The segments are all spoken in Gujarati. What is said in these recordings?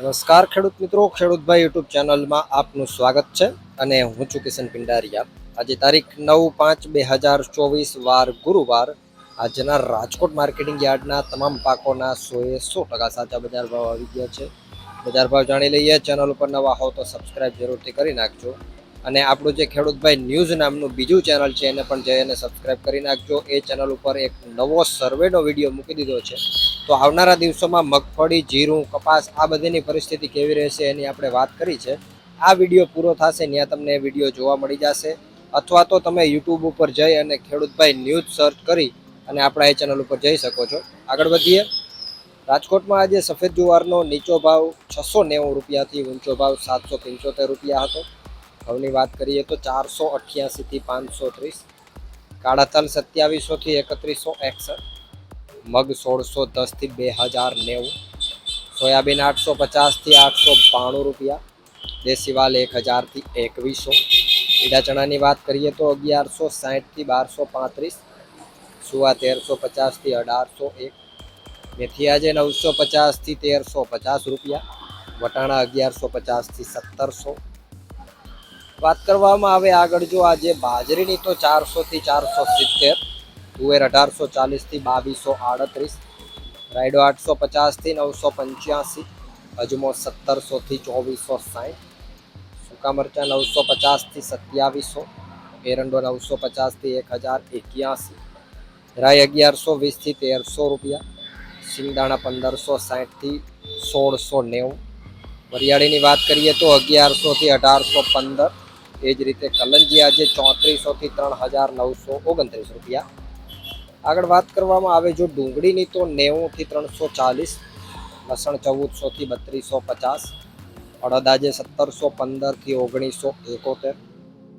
નમસ્કાર ખેડૂત મિત્રો ખેડૂતભાઈ યુટ્યુબ ચેનલમાં આપનું સ્વાગત છે અને હું છું કિશન પિંડારિયા. આજે તારીખ નવ પાંચ બે હજાર ચોવીસ, વાર ગુરુવાર. આજના રાજકોટ માર્કેટિંગ યાર્ડના તમામ પાકોના સોએ સો ટકા સાચા બજાર ભાવ આવી ગયા છે. બજાર ભાવ જાણી લઈએ, ચેનલ ઉપર નવા હો તો સબસ્ક્રાઇબ જરૂરથી કરી નાખજો. અને આપણું જે ખેડૂતભાઈ ન્યૂઝ નામનું બીજું ચેનલ છે, એને પણ જઈ અને સબસ્ક્રાઇબ કરી નાખજો. એ ચેનલ ઉપર એક નવો સર્વેનો વીડિયો મૂકી દીધો છે. તો આવનારા દિવસોમાં મગફળી, જીરું, કપાસ આ બધીની પરિસ્થિતિ કેવી રહેશે એની આપણે વાત કરી છે. આ વીડિયો પૂરો થશે, ત્યાં તમને એ વીડિયો જોવા મળી જશે. અથવા તો તમે યુટ્યુબ ઉપર જઈ અને ખેડૂતભાઈ ન્યૂઝ સર્ચ કરી અને આપણા એ ચેનલ ઉપર જઈ શકો છો. આગળ વધીએ. રાજકોટમાં આજે સફેદ જુવારનો નીચો ભાવ છસો નેવું રૂપિયાથી ઊંચો ભાવ સાતસો પંચોતેર રૂપિયા હતો. ઘઉંની વાત કરીએ તો ચારસો અઠ્યાસીથી પાંચસો ત્રીસ, કાળા તલ સત્યાવીસોથી એકત્રીસો એકસઠ, મગ સોળસો દસથી બે હજાર નેવું, સોયાબીન આઠસો પચાસથી આઠસો બાણું રૂપિયા, દેશી વાલ એક હજારથી એકવીસો, ઈડા ચણાની વાત કરીએ તો અગિયારસો સાહીઠથી બારસો પાંત્રીસ, સુવા તેરસો પચાસથી અઢારસો એક મેથી આજે નવસો પચાસથી તેરસો પચાસ રૂપિયા, વટાણા અગિયારસો પચાસથી સત્તરસો વાત કરવામાં આવે આગળ, જો આજે બાજરીની તો ચારસોથી ચારસો સિત્તેર, તુવેર અઢારસો ચાલીસથી બાવીસો આડત્રીસ, રાયડો આઠસો પચાસથી નવસો પંચ્યાસી, અજમો સત્તરસોથી ચોવીસો સાઠ, સૂકા મરચાં નવસો પચાસથી સત્યાવીસો, એરંડો નવસો પચાસથી એક હજાર એક્યાસી રાય અગિયારસો વીસથી તેરસો રૂપિયા, સિંગદાણા પંદરસો સાઠથી સોળસો નેવું. વરિયાળીની વાત કરીએ તો અગિયારસોથી અઢારસો પંદર એ જ રીતે કલંજીયા જે ચોત્રીસોથી ત્રણ હજાર નવસો ઓગણત્રીસ રૂપિયા. આગળ વાત કરવામાં આવે જો ડુંગળીની તો નેવુંથી ત્રણસો ચાલીસ, લસણ ચૌદસોથી બત્રીસો પચાસ, અડદ આજે સત્તરસો પંદરથી ઓગણીસો એકોતેર,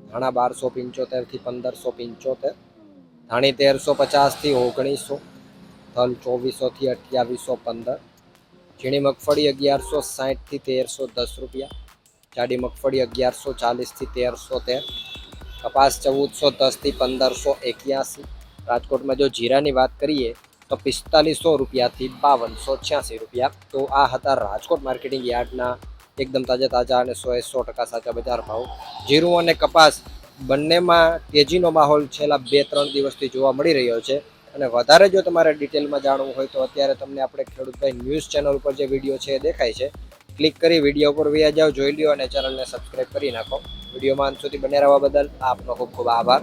ધાણા બારસો પંચોતેરથી પંદરસો પંચોતેર, ધાણી તેરસો પચાસથી ઓગણીસો તલ ચોવીસોથી અઠ્યાવીસો પંદર, ઝીણી મગફળી અગિયારસો સાહીઠથી તેરસો દસ રૂપિયા જાડી મગફળી અગિયારસો ચાલીસથી તેરસો તેર, કપાસ ચૌદસો દસથી પંદરસો એક્યાસી, રાજકોટમાં જો જીરાની વાત કરીએ તો પિસ્તાલીસો રૂપિયાથી બાવનસો છ્યાસી રૂપિયા. તો આ હતા રાજકોટ માર્કેટિંગ યાર્ડના એકદમ તાજા તાજા અને સો એ સો ટકા સાચા બજાર ભાવ. જીરું અને કપાસ બંનેમાં તેજીનો માહોલ છેલ્લા બે ત્રણ દિવસથી જોવા મળી રહ્યો છે. અને વધારે જો તમારે ડિટેલમાં જાણવું હોય તો અત્યારે તમને આપણે ખેડૂતભાઈ ન્યૂઝ ચેનલ ઉપર જે વીડિયો છે એ દેખાય છે. ક્લિક કરી વીડિયો ઉપર વ્યા જાઓ, જોઈ લ્યો અને ચેનલને સબસ્ક્રાઈબ કરી નાખો. વિડીયોમાં અંત સુધી બને રહેવા બદલ આપનો ખૂબ ખૂબ આભાર.